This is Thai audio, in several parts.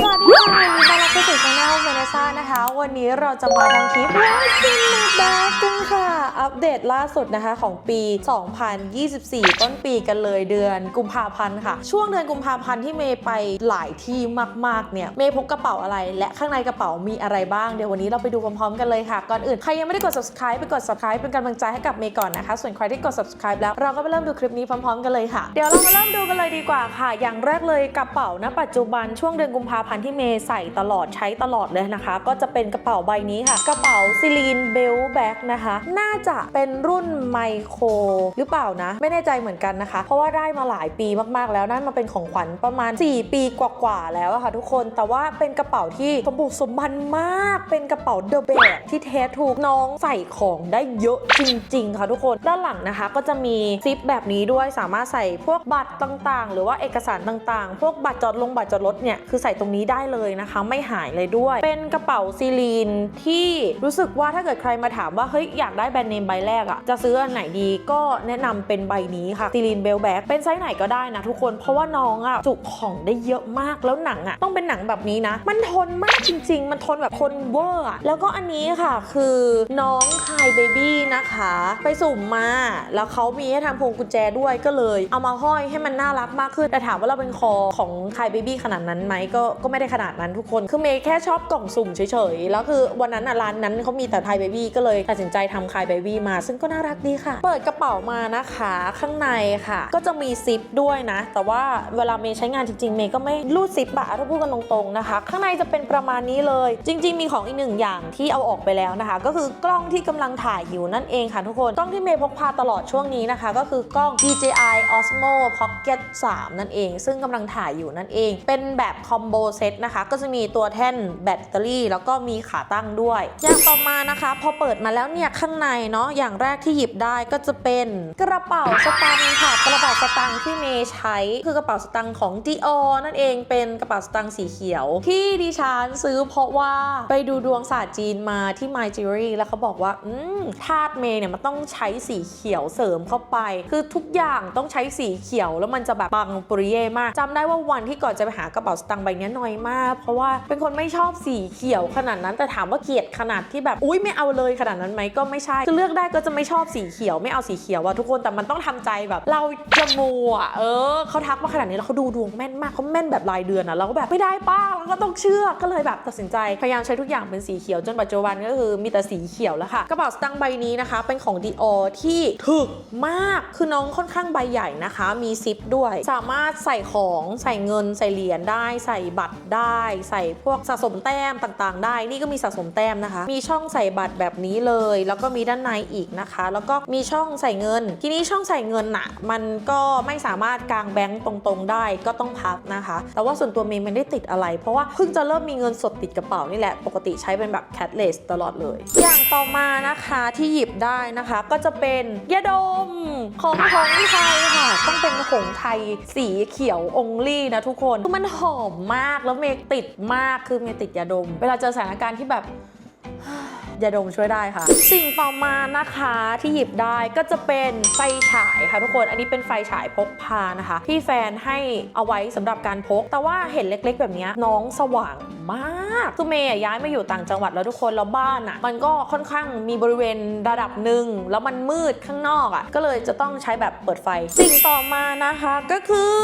สวัสดีค่ะยินดีต้อนรับเข้าสู่ช่องเมเนซ่านะคะ วันนี้เราจะมาทำคลิปว่ากินมาแบกกันค่ะ อัปเดตล่าสุดนะคะของปี 2024 ต้นปีกันเลยเดือนกุมภาพันธ์ค่ะ ช่วงเดือนกุมภาพันธ์ที่เมย์ไปหลายที่มากๆเนี่ย เมย์พกกระเป๋าอะไร และข้างในกระเป๋ามีอะไรบ้าง เดี๋ยววันนี้เราไปดูพร้อมๆกันเลยค่ะ ก่อนอื่นใครยังไม่ได้กด subscribe ไปกด subscribe เป็นกำลังใจให้กับเมย์ก่อนนะคะ ส่วนใครที่กด subscribe แล้วเราก็ไปเริ่มดูคลิปนี้พร้อม ๆ กันเลยค่ะ เดี๋ยวเรามาเริ่มดูกันเลยดีกว่าค่ะ อย่างแรกเลยกระเป๋าณปัจจุบันช่วงเดือนกุมภาพันธ์ที่เมย์ใส่ตลอดใช้ตลอดเลยนะคะ ก็จะเป็นกระเป๋าใบนี้ค่ะ กระเป๋าซิลีนเบลแบ็กนะคะ น่าจะเป็นรุ่นไมโครหรือเปล่านะ ไม่แน่ใจเหมือนกันนะคะ เพราะว่าได้มาหลายปีมากๆแล้วนั่นมาเป็นของขวัญประมาณ 4 ปีกว่าๆแล้วะค่ะทุกคนแต่ว่าเป็นกระเป๋าที่สมบุกสมบันมาก เป็นกระเป๋าเดอะแบกที่เทสถูกน้องใส่ของได้เยอะจริง ๆ ค่ะทุกคนด้านหลังนะคะ ก็จะมีซิปแบบนี้ด้วยสามารถใส่พวกบัตรต่างๆ หรือว่าเอกสารต่างๆ พวกบัตรจอดลงบัตรจอดรถเนี่ยคือใส่ตรงนี้ได้เลยนะคะ ไม่หายเลยด้วย เป็นกระเป๋าซีลีนที่รู้สึกว่าถ้าเกิดใครมาถามว่าเฮ้ยอยากได้แบรนด์เนมใบแรกอะจะซื้ออันไหนดีก็แนะนำเป็นใบนี้ค่ะซีลีนเบลแบ็กเป็นไซส์ไหนก็ได้นะทุกคนเพราะว่าน้องอะจุของได้เยอะมากแล้วหนังอะต้องเป็นหนังแบบนี้นะ มันทนมากจริง ๆ มันทนแบบทนเวอร์แล้วก็อันนี้ค่ะคือน้องคายเบบี้นะคะ ไปสุ่มมา แล้วเขามีให้ทำพวงกุญแจด้วยก็เลย เอามาห้อยให้มันน่ารักมากขึ้นแต่ถามว่าเราเป็นคอของคายเบบี้ขนาดนั้นไหมก็ก็ไม่ได้ขนาดนั้นทุกคน คือเมย์แค่ชอบกล่องสุ่มเฉยๆ แล้วคือวันนั้นอะร้านนั้นเขามีแต่คายเบบี้ก็เลยตัดสินใจทำคายเบบี้มา ซึ่งก็น่ารักดีค่ะ เปิดกระเป๋ามานะคะข้างในค่ะ ก็จะมีซิปด้วยนะ แต่ว่าเวลาเมย์ใช้งานจริงๆ เมย์ก็ไม่รูดซิปอะถ้าพูดกันตรงๆนะคะ ข้างในจะเป็นประมาณนี้เลย จริง ๆ มีของอีกหนึ่งอย่างที่เอาออกไปแล้วนะคะ ก็คือกล้องที่กำลังถ่ายอยู่นั่นเองค่ะทุกคน กล้องที่เมย์พกพาตลอดช่วงนี้นะคะ ก็คือกล้อง DJI Osmo Pocket 3 นั่นเอง ซึ่งกำลังถ่ายอยู่นั่นเอง เป็นแบบคอมโบเซตนะคะ ก็จะมีตัวแท่นแบตเตอรี่ แล้วก็มีขาตั้งด้วย อย่างต่อมานะคะ พอเปิดมาแล้วเนี่ยข้างในเนาะอย่างแรกที่หยิบได้ก็จะเป็นกระเป๋าสตางค์ค่ะกระเป๋าสตางค์ที่เมย์ใช้คือกระเป๋าสตางค์ของ Dior นั่นเองเป็นกระเป๋าสตางค์สีเขียว ที่ดิฉันซื้อเพราะว่าไปดูดวงศาสตร์จีนมาที่ My Jewelry แล้วเขาบอกว่าอืมธาตุเมย์เนี่ยมันต้องใช้สีเขียวเสริมเข้าไป คือทุกอย่างต้องใช้สีเขียวแล้วมันจะแบบปังปุริเย่มากจำได้ว่าวันที่ก่อนจะไปหากระเป๋าสตางค์ใบนี้น้อยมาก เพราะว่าเป็นคนไม่ชอบสีเขียวขนาดนั้น แต่ถามว่าเกลียดขนาดที่แบบอุ้ยไม่เอาเลยขนาดนั้นไหมก็ไม่ใช่คือเลือกได้ก็จะไม่ชอบสีเขียวไม่เอาสีเขียวอะทุกคนแต่มันต้องทำใจแบบ เราจะมัวเออเขาทักมาขนาดนี้แล้วเขาดูดวงแม่นมากเขาแม่นแบบรายเดือนอะเราก็แบบไม่ได้ป้าเราก็ต้องเชื่อก็เลยแบบตัดสินใจพยายามใช้ทุกอย่างเป็นสีเขียวจนปัจจุบันก็คือมีแต่สีเขียวแล้วค่ะกระเป๋าสตางค์ใบนี้นะคะ เป็นของ Dior ที่ถึกมากคือน้องค่อนข้างใบใหญ่นะคะ มีซิปด้วย สามารถใส่ของใส่เงินใส่เหรียญได้ใส่บัตรได้ ใส่พวกสะสมแต้มต่างๆ ได้ นี่ก็มีสะสมแต้มนะคะ มีช่องใส่บัตรแบบนี้เลย แล้วก็มีด้านในอีกนะคะ แล้วก็มีช่องใส่เงิน ทีนี้ช่องใส่เงินน่ะ มันก็ไม่สามารถกางแบงก์ตรงๆ ได้ก็ต้องพับนะคะ แต่ว่าส่วนตัวเมย์ไม่ได้ติดอะไร เพราะว่าเพิ่งจะเริ่มมีเงินสดติดกระเป๋านี่แหละ ปกติใช้เป็นแบบ cashless ตลอดเลย อย่างต่อมานะคะที่หยิบได้นะคะก็จะเป็นยาดมของของไทยค่ะ ต้องเป็นของไทยสีเขียวองลี่นะทุกคนคือมันหอมมากแล้วเมย์ติดมากคือเมย์ติดยาดม เวลาเจอสถานการณ์ที่แบบ ยาดมช่วยได้ค่ะ สิ่งต่อมานะคะที่หยิบได้ก็จะเป็นไฟฉายค่ะทุกคนอันนี้เป็นไฟฉายพกพานะคะ ที่แฟนให้เอาไว้สำหรับการพก แต่ว่าเห็นเล็ก ๆ แบบนี้น้องสว่างมากคือเมย์ย้ายมาอยู่ต่างจังหวัดแล้วทุกคนแล้วบ้านอะ มันก็ค่อนข้างมีบริเวณระดับหนึ่งแล้วมันมืดข้างนอกอะ ก็เลยจะต้องใช้แบบเปิดไฟ สิ่งต่อมานะคะก็คือ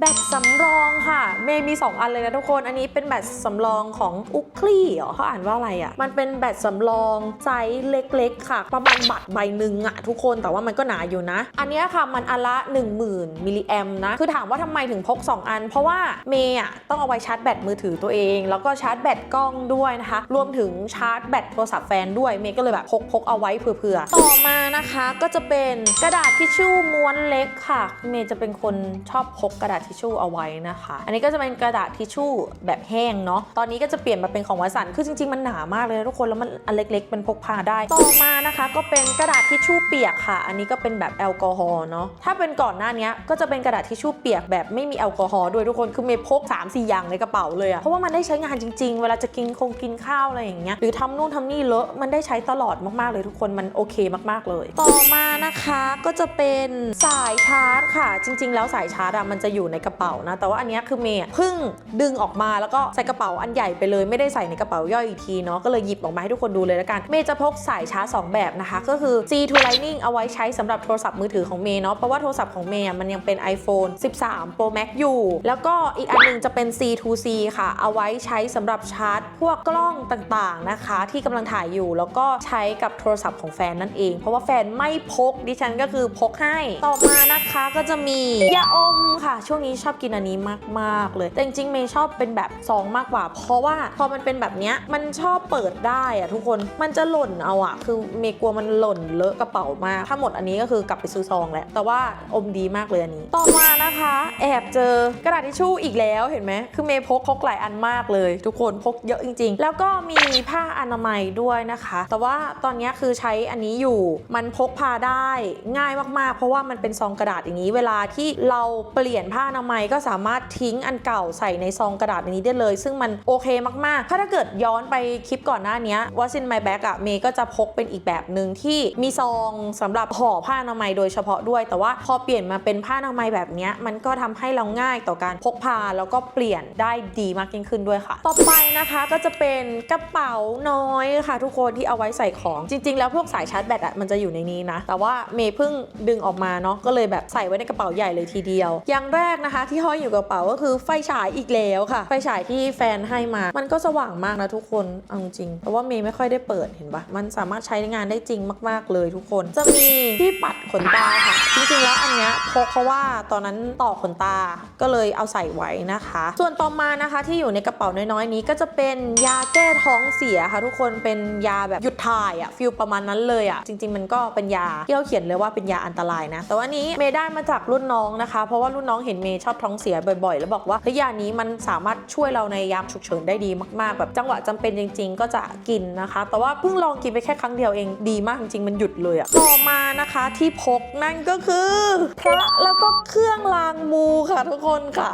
แบตสำรองค่ะ เมย์มี 2 อันเลยนะทุกคน อันนี้เป็นแบตสำรองของอุคลี่เหรอเขาอ่านว่าอะไรอะ มันเป็นแบตสำรองไซส์เล็ก ๆ ค่ะ ประมาณบัตรใบหนึ่งอะทุกคนแต่ว่ามันก็หนาอยู่นะ อันนี้ค่ะมันอันละ 10,000มิลลิแอมนะ คือถามว่าทำไมถึงพก 2 อัน เพราะว่าเมย์อะต้องเอาไว้ชาร์จแบตมือถือตัวเอง แล้วก็ชาร์จแบตกล้องด้วยนะคะ รวมถึงชาร์จแบตโทรศัพท์แฟนด้วยเมย์ก็เลยแบบพกพกเอาไว้เผื่อๆต่อมานะคะก็จะเป็นกระดาษทิชชู่ม้วนเล็กค่ะ เมย์จะเป็นคนชอบพกกระดาษทิชชู่เอาไว้นะคะ อันนี้ก็จะเป็นกระดาษทิชชู่แบบแห้งเนาะตอนนี้ก็จะเปลี่ยนมาเป็นของวัสันคือจริงๆมันหนามากเลยนะทุกคนแล้วมันอันเล็กๆ เป็นพกพาได้ ต่อมานะคะก็เป็นกระดาษทิชชู่เปียกค่ะ อันนี้ก็เป็นแบบแอลกอฮอล์เนาะถ้าเป็นก่อนหน้านี้ก็จะเป็นกระดาษทิชชู่เปียกแบบไม่มีแอลกอฮอล์ด้วยทุกคนคือเมย์พก 3 4 อย่างในกระเป๋าเลยอะเพราะว่ามันได้ใช้งานจริง ๆ เวลาจะกินคงกินข้าวอะไรอย่างเงี้ยหรือทำนู่นทำนี่เลอะมันได้ใช้ตลอดมากๆเลยทุกคนมันโอเคมากๆเลย ต่อมานะคะก็จะเป็นสายชาร์จค่ะ จริง ๆ แล้วสายชาร์จอะมันจะอยู่ในกระเป๋านะ แต่ว่าอันนี้คือเมย์เพิ่งดึงออกมาแล้วก็ใส่กระเป๋าอันใหญ่ไปเลย ไม่ได้ใส่ในกระเป๋าย่อยอีกทีเนาะก็เลยหยิบออกมาให้ทุกคนดูเลยละกัน เมย์จะพกสายชาร์จสองแบบนะคะ ก็คือ C to Lightning เอาไว้ใช้สำหรับโทรศัพท์มือถือของเมย์เนาะ เพราะว่าโทรศัพท์ของเมย์มันยังเป็น iPhone 13 Pro Max อยู่ แล้วก็อีกอันหนึงจะเป็น C to C ค่ะ เอาไว้ใช้สำหรับชาร์จ พวกกล้องต่างๆนะคะ ที่กำลังถ่ายอยู่ แล้วก็ใช้กับโทรศัพท์ของแฟนนั่นเอง เพราะว่าแฟนไม่พกดิฉันก็คือพกให้ ต่อมานะคะก็จะมียาอมค่ะ ช่วงนี้ชอบกินอันนี้มากๆเลย แต่จริงๆเมย์ชอบเป็นแบบซองมากกว่า เพราะว่าพอมันเป็นแบบเนี้ยมันชอบเปิดได้อะทุกคนมันจะหล่นเอาอะคือเมกลัวมันหล่นเลอะกระเป๋ามาก ถ้าหมดอันนี้ก็คือกลับไปซื้อซองแหละ แต่ว่าอมดีมากเลยอันนี้ ต่อมานะคะ แอบเจอกระดาษทิชชู่อีกแล้วเห็นไหม คือเมย์พกพกหลายอันมากเลย ทุกคนพกเยอะจริง ๆ แล้วก็มีผ้าอนามัยด้วยนะคะ แต่ว่าตอนนี้คือใช้อันนี้อยู่ มันพกพาได้ง่ายมากๆ เพราะว่ามันเป็นซองกระดาษอย่างนี้ เวลาที่เราเปลี่ยนผ้าอนามัยก็สามารถทิ้งอันเก่าใส่ในซองกระดาษนนี้ได้เลย ซึ่งมันโอเคมากๆ ถ้าถ้าเกิดย้อนไปคลิปก่อนหน้านี้ว่าซินไมแบ็กอะเมย์ก็จะพกเป็นอีกแบบหนึ่งที่มีซองสำหรับห่อผ้าอนามัยโดยเฉพาะด้วย แต่ว่าพอเปลี่ยนมาเป็นผ้าอนามัยแบบนี้มันก็ทำให้เราง่ายต่อการพกพาแล้วก็เปลี่ยนได้ดีมากยิ่งขึ้นด้วยค่ะ ต่อไปนะคะก็จะเป็นกระเป๋าน้อยค่ะ ทุกคนที่เอาไว้ใส่ของจริง ๆ แล้วพวกสายชาร์จแบตอะมันจะอยู่ในนี้นะ แต่ว่าเมย์เพิ่งดึงออกมาเนาะก็เลยแบบใส่ไว้ในกระเป๋าใหญ่เลยทีเดียว อย่างแรกนะคะ ที่ห้อยอยู่กระเป๋าก็คือไฟฉายอีกแล้วค่ะ ไฟฉายที่แฟนให้มา มันก็สว่างมากนะทุกคนเอาจริงเพราะว่าเมย์ไม่ค่อยได้เปิดเห็นปะมันสามารถใช้งานได้จริงมากๆเลยทุกคน จะมีที่ปัดขนตาค่ะ จริงๆแล้วอันเนี้ยพกเพราะว่าตอนนั้นต่อขนตาก็เลยเอาใส่ไว้นะคะ ส่วนต่อมานะคะที่อยู่ในกระเป๋าน้อยๆนี้ก็จะเป็นยาแก้ท้องเสียค่ะทุกคนเป็นยาแบบหยุดถ่ายอะฟิลประมาณนั้นเลยอะจริง ๆ มันก็เป็นยาที่เขาเขียนเลยว่าเป็นยาอันตรายนะ แต่ว่านี้เมย์ได้มาจากรุ่นน้องนะคะ เพราะว่ารุ่นน้องเห็นเมย์ชอบท้องเสียบ่อย ๆ แล้วบอกว่าเฮ้ยยานี้มันสามารถช่วยเราในยามฉุกเฉินได้ดีมากๆ แบบจังหวะจำเป็นจริง ๆ ก็จะกินนะคะแต่ว่าเพิ่งลองกินไปแค่ครั้งเดียวเองดีมากจริงๆมันหยุดเลยอะต่อมานะคะที่พกนั่นก็คือพระแล้วก็เครื่องรางมูค่ะทุกคนค่ะ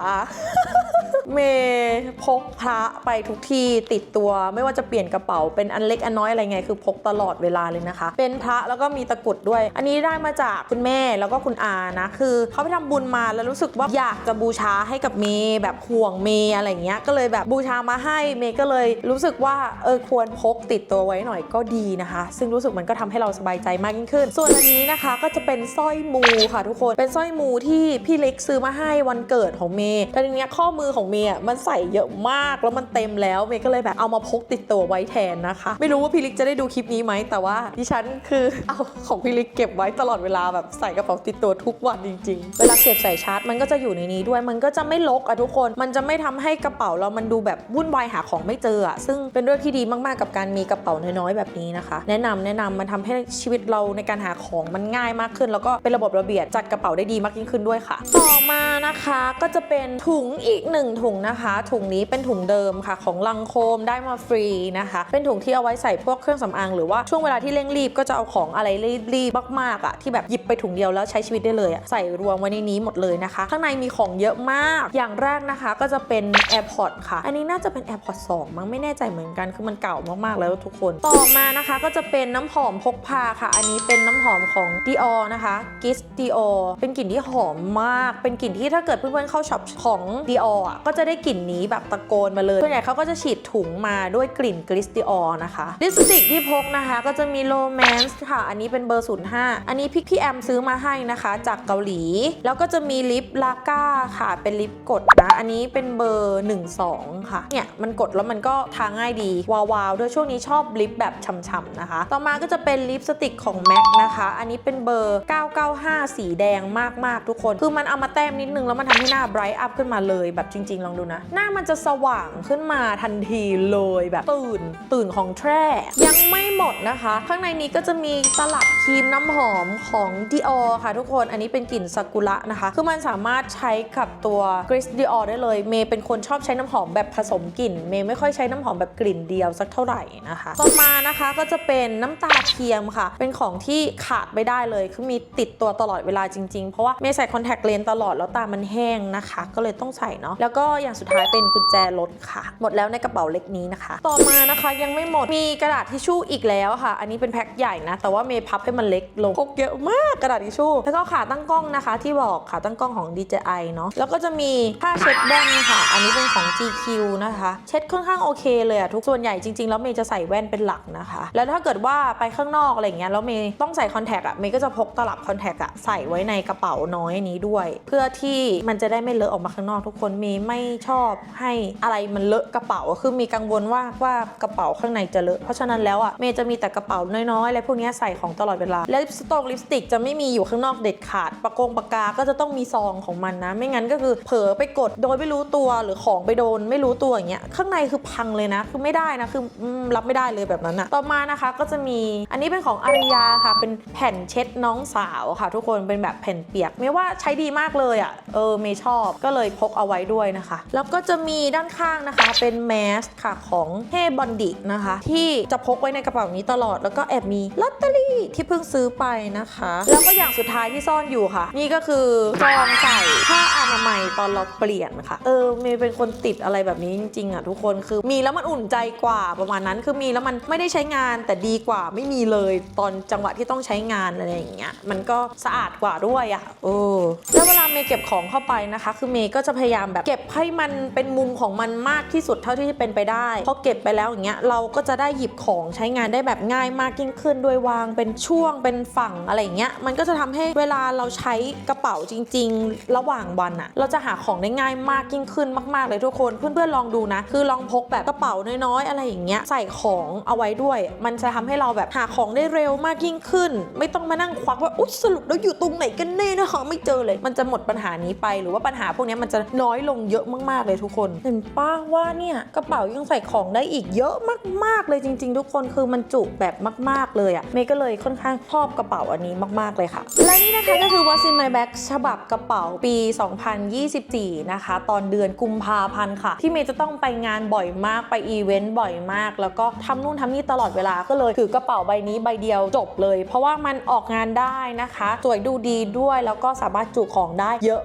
เมย์พกพระไปทุกที่ติดตัวไม่ว่าจะเปลี่ยนกระเป๋าเป็นอันเล็กอันน้อยอะไรไงคือพกตลอดเวลาเลยนะคะ เป็นพระแล้วก็มีตะกรุดด้วย อันนี้ได้มาจากคุณแม่แล้วก็คุณอานะคือเขาไปทำบุญมาแล้วรู้สึกว่าอยากจะบูชาให้กับเมย์แบบห่วงเมย์อะไรเงี้ยก็เลยแบบบูชามาให้เมย์ก็เลยรู้สึกว่าเออควรพกติดตัวไว้หน่อยก็ดีนะคะ ซึ่งรู้สึกมันก็ทำให้เราสบายใจมากยิ่งขึ้น ส่วนอันนี้นะคะก็จะเป็นสร้อยมูค่ะทุกคนเป็นสร้อยมูที่พี่เล็กซื้อมาให้วันเกิดของเมย์แต่ทีเนี้ยข้อมือของเมย์มันใส่เยอะมากแล้วมันเต็มแล้วเมย์ก็เลยแบบเอามาพกติดตัวไว้แทนนะคะ ไม่รู้ว่าพี่ลิกจะได้ดูคลิปนี้ไหมแต่ว่าดิฉันคือเอาของพี่ลิกเก็บไว้ตลอดเวลาแบบใส่กระเป๋าติดตัวทุกวันจริง ๆ เวลาเก็บใส่ชาร์จมันก็จะอยู่ในนี้ด้วย มันก็จะไม่ลกอะทุกคน มันจะไม่ทำให้กระเป๋าเรามันดูแบบวุ่นวายหาของไม่เจออะซึ่งเป็นเรื่องที่ดีมากๆกับการมีกระเป๋าน้อยๆแบบนี้นะคะ แนะนำแนะนำมันทำให้ชีวิตเราในการหาของมันง่ายมากขึ้น แล้วก็เป็นระบบระเบียบจัดกระเป๋าได้ดีมากยิ่งขึ้นด้วยค่ะ ต่อมานะคะก็จะเป็นถุงอีกหนึ่งถุงุงนะคะ ถุงนี้เป็นถุงเดิมค่ะ ของลังโคมได้มาฟรีนะคะ เป็นถุงที่เอาไว้ใส่พวกเครื่องสำอางหรือว่าช่วงเวลาที่เร่งรีบก็จะเอาของอะไรรีบๆมากๆอะที่แบบหยิบไปถุงเดียวแล้วใช้ชีวิตได้เลยอะใส่รวมไว้ในนี้หมดเลยนะคะ ข้างในมีของเยอะมาก อย่างแรกนะคะก็จะเป็น AirPod ค่ะ อันนี้น่าจะเป็น AirPod 2 มั้งไม่แน่ใจเหมือนกันคือมันเก่ามากๆแล้วทุกคน ต่อมานะคะก็จะเป็นน้ำหอมพกพาค่ะ อันนี้เป็นน้ำหอมของ Dior นะคะ Kiss Dior เป็นกลิ่นที่หอมมาก เป็นกลิ่นที่ถ้าเกิดเพื่อนๆเข้าช็อปของ Dior อะก็จะได้กลิ่นนี้แบบตะโกนมาเลยส่วนใหญ่เขาก็จะฉีดถุงมาด้วยกลิ่น Kiss Dior นะคะลิปสติกที่พกนะคะก็จะมี Romance ค่ะ อันนี้เป็นเบอร์ 05 อันนี้พี่พี่แอมซื้อมาให้นะคะ จากเกาหลี แล้วก็จะมีลิปลาก้าค่ะ เป็นลิปกดนะ อันนี้เป็นเบอร์ 12 ค่ะ เนี่ยมันกดแล้วมันก็ทาง่ายดีวาวๆด้วยช่วงนี้ชอบลิปแบบฉ่ำๆนะคะ ต่อมาก็จะเป็นลิปสติกของ MAC นะคะ อันนี้เป็นเบอร์ 995 สีแดงมากๆทุกคน คือมันเอามาแต้มนิดนึงแล้วมันทำให้หน้า bright up ขึ้นมาเลยแบบจริงๆแล้วลองดูนะ หน้ามันจะสว่างขึ้นมาทันทีเลยแบบตื่น ตื่นของแท้ยังไม่หมดนะคะ ข้างในนี้ก็จะมีตลับครีมน้ำหอมของ Dior ค่ะทุกคนอันนี้เป็นกลิ่นซากุระนะคะ คือมันสามารถใช้กับตัว Grace Dior ได้เลย เมย์เป็นคนชอบใช้น้ำหอมแบบผสมกลิ่น เมย์ไม่ค่อยใช้น้ำหอมแบบกลิ่นเดียวสักเท่าไหร่นะคะต่อมานะคะก็จะเป็นน้ำตาเทียมค่ะ เป็นของที่ขาดไม่ได้เลย คือมีติดตัวตลอดเวลาจริง ๆ เพราะว่าเมย์ใส่คอนแทคเลนส์ตลอดแล้วตามันแห้งนะคะ ก็เลยต้องใส่เนาะแล้วก็็อย่างสุดท้ายเป็นกุญแจรถค่ะ หมดแล้วในกระเป๋าเล็กนี้นะคะ ต่อมานะคะยังไม่หมดมีกระดาษทิชชู่อีกแล้วค่ะ อันนี้เป็นแพ็คใหญ่นะ แต่ว่าเมย์พับให้มันเล็กลงพกเยอะมากกระดาษทิชชู่แล้วก็ขาตั้งกล้องนะคะ ที่บอกขาตั้งกล้องของ DJI เนาะแล้วก็จะมีผ้าเช็ดแว่นค่ะ อันนี้เป็นของ GQ นะคะ เช็ดค่อนข้างโอเคเลยอะทุกส่วนใหญ่จริงๆแล้วเมย์จะใส่แว่นเป็นหลักนะคะ แล้วถ้าเกิดว่าไปข้างนอกอะไรเงี้ยแล้วเมย์ต้องใส่คอนแทคอะเมย์ก็จะพกตลับคอนแทคอะใส่ไว้ในกระเป๋าน้อยนี้ด้วย เพื่อที่มันจะได้ไม่เลอะออกมาข้างนอกทุกคนเมย์ไม่ชอบให้อะไรมันเลอะกระเป๋าคือมีกังวลว่าว่ากระเป๋าข้างในจะเลอะเพราะฉะนั้นแล้วอะเมย์จะมีแต่กระเป๋าน้อยๆอะไรพวกนี้ใส่ของตลอดเวลาและลิปสติกลิปสติกจะไม่มีอยู่ข้างนอกเด็ดขาดปากกงปากกาก็จะต้องมีซองของมันนะ ไม่งั้นก็คือเผลอไปกดโดยไม่รู้ตัวหรือของไปโดนไม่รู้ตัวอย่างเงี้ยข้างในคือพังเลยนะ คือไม่ได้นะคืออรับไม่ได้เลยแบบนั้นอะต่อมานะคะก็จะมีอันนี้เป็นของอาริยาค่ะ เป็นแผ่นเช็ดน้องสาวค่ะ ทุกคนเป็นแบบแผ่นเปียกไม่ว่าใช้ดีมากเลยอะเออเมย์ชอบก็เลยพกเอาไว้ด้วยนะคะแล้วก็จะมีด้านข้างนะคะ เป็นแมสค่ะของเฮบอนดินะคะ ที่จะพกไว้ในกระเป๋านี้ตลอด แล้วก็แอบมีลอตเตอรี่ที่เพิ่งซื้อไปนะคะ แล้วก็อย่างสุดท้ายที่ซ่อนอยู่ค่ะ นี่ก็คือซองใส่ผ้าอนามัยตอนเราเปลี่ยนค่ะ เออเมย์เป็นคนติดอะไรแบบนี้จริงๆอะทุกคนคือมีแล้วมันอุ่นใจกว่าประมาณนั้นคือมีแล้วมันไม่ได้ใช้งานแต่ดีกว่าไม่มีเลยตอนจังหวะที่ต้องใช้งานอะไรอย่างเงี้ยมันก็สะอาดกว่าด้วยอะเออแล้วเวลาเมย์เก็บของเข้าไปนะคะ คือเมย์ก็จะพยายามแบบเก็บให้มันเป็นมุมของมันมากที่สุดเท่าที่จะเป็นไปได้พอเก็บไปแล้วอย่างเงี้ยเราก็จะได้หยิบของใช้งานได้แบบง่ายมากยิ่งขึ้น โดยวางเป็นช่วงเป็นฝั่งอะไรอย่างเงี้ยมันก็จะทำให้เวลาเราใช้กระเป๋าจริง ๆ ระหว่างวันอะเราจะหาของได้ง่ายมากยิ่งขึ้นมากๆเลยทุกคนเพื่อนๆลองดูนะ คือลองพกแบบกระเป๋าน้อยๆอะไรอย่างเงี้ยใส่ของเอาไว้ด้วย มันจะทำให้เราแบบหาของได้เร็วมากยิ่งขึ้น ไม่ต้องมานั่งควักว่าอุ๊ยสรุปแล้วอยู่ตรงไหนกันแน่นะคะไม่เจอเลย มันจะหมดปัญหานี้ไปหรือว่าปัญหาพวกนี้มันจะน้อยลงเยอะมากๆเลยทุกคน เห็นป้าว่าเนี่ยกระเป๋ายังใส่ของได้อีกเยอะมากๆเลยจริง ๆ ทุกคนคือมันจุแบบมาก ๆเลยอะเมย์ก็เลยค่อนข้างชอบกระเป๋าอันนี้มาก ๆเลยค่ะ และนี่นะคะก็คือ What's in my bag ฉบับกระเป๋าปี 2024 นะคะ ตอนเดือนกุมภาพันธ์ค่ะ ที่เมย์จะต้องไปงานบ่อยมากไปอีเวนต์บ่อยมาก แล้วก็ทำนู่นทำนี่ตลอดเวลาก็เลยถือกระเป๋าใบนี้ใบเดียวจบเลย เพราะว่ามันออกงานได้นะคะสวยดูดีด้วยแล้วก็สามารถจุของได้เยอะ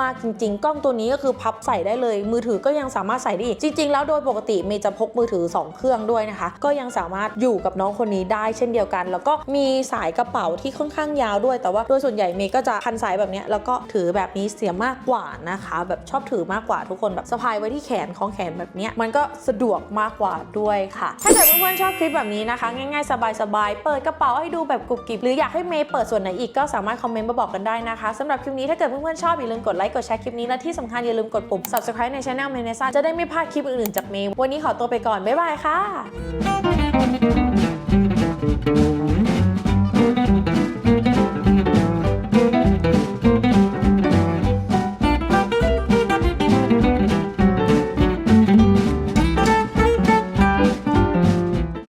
มากๆจริง ๆ กล้องตัวนี้ก็คือพับส่ได้เลย มือถือก็ยังสามารถใส่ได้อีกจริง ๆ แล้วโดยปกติเมย์จะพกมือถือ 2 เครื่องด้วยนะคะ ก็ยังสามารถอยู่กับน้องคนนี้ได้เช่นเดียวกัน แล้วก็มีสายกระเป๋าที่ค่อนข้างยาวด้วย แต่ว่าโดยส่วนใหญ่เมย์ก็จะพันสายแบบนี้แล้วก็ถือแบบนี้เสียมากกว่านะคะ แบบชอบถือมากกว่าทุกคนแบบสะพายไว้ที่แขนของแขนแบบนี้มันก็สะดวกมากกว่าด้วยค่ะ ถ้าเกิดเพื่อนๆชอบคลิปแบบนี้นะคะ ง่ายๆ สบายๆ เปิดกระเป๋าให้ดูแบบกรุบกริบหรืออยากให้เมย์เปิดส่วนไหนอีกก็สามารถคอมเมนต์มาบอกกันได้นะคะสำหรับคลิปนี้ถ้าเกิดเพื่อนๆชอบอย่าลืมกดไลค์กดแชร์คลิปนี้และที่สำคัญอย่าลืมกดปุ่ม subscribe ในช anel Meesun จะได้ไม่พลาดคลิปอื่นๆจากเมย์วันนี้ขอตัวไปก่อน บ๊ายบายค่ะ